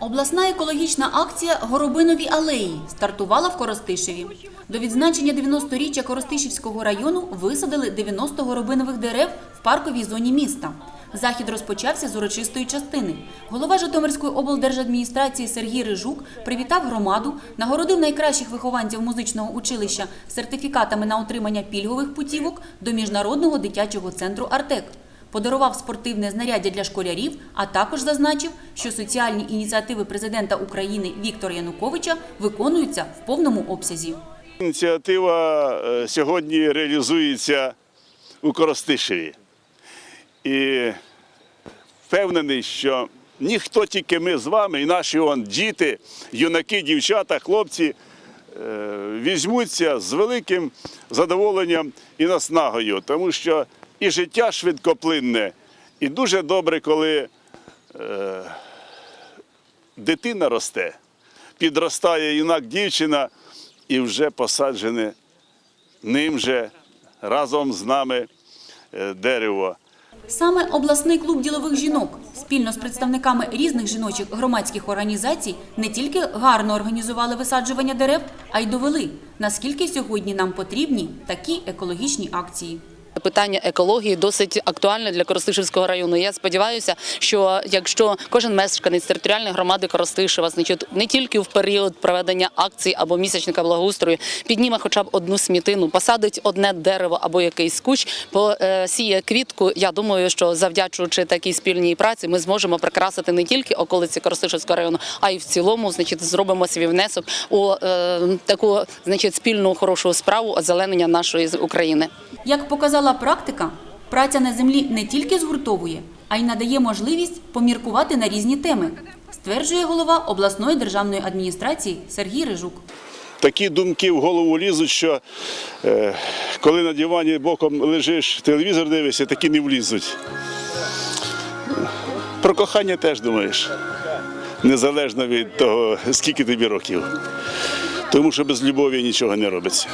Обласна екологічна акція Горобинові алеї стартувала в Коростишеві. До відзначення 90-річчя Коростишівського району висадили 90 горобинових дерев в парковій зоні міста. Захід розпочався з урочистої частини. Голова Житомирської облдержадміністрації Сергій Рижук привітав громаду, нагородив найкращих вихованців музичного училища сертифікатами на отримання пільгових путівок до міжнародного дитячого центру Артек подарував спортивне знаряддя для школярів, а також зазначив, що соціальні ініціативи президента України Віктора Януковича виконуються в повному обсязі. Ініціатива е, сьогодні реалізується у Коростишеві. І впевнений, що ніхто тільки ми з вами, і наші он, діти, юнаки, дівчата, хлопці е, візьмуться з великим задоволенням і наснагою, тому що і життя швидкоплинне, і дуже добре, коли е, дитина росте, підростає юнак дівчина і вже посаджене ним же разом з нами е, дерево. Саме обласний клуб ділових жінок спільно з представниками різних жіночих громадських організацій не тільки гарно організували висаджування дерев, а й довели, наскільки сьогодні нам потрібні такі екологічні акції. Питання екології досить актуальне для Коростишівського району. Я сподіваюся, що якщо кожен мешканець територіальної громади Коростишева, значить не тільки в період проведення акцій або місячника благоустрою, підніме хоча б одну смітину, посадить одне дерево або якийсь кущ, посіє квітку. Я думаю, що завдячуючи такій спільній праці, ми зможемо прикрасити не тільки околиці Коростишівського району, а й в цілому, значить, зробимо свій внесок у е, таку, значить, спільну хорошу справу озеленення нашої України. Як показала практика, праця на землі не тільки згуртовує, а й надає можливість поміркувати на різні теми, стверджує голова обласної державної адміністрації Сергій Рижук. Такі думки в голову лізуть, що е, коли на дивані боком лежиш, телевізор дивишся, такі не влізуть. Про кохання теж думаєш, незалежно від того, скільки тобі років. Тому що без любові нічого не робиться.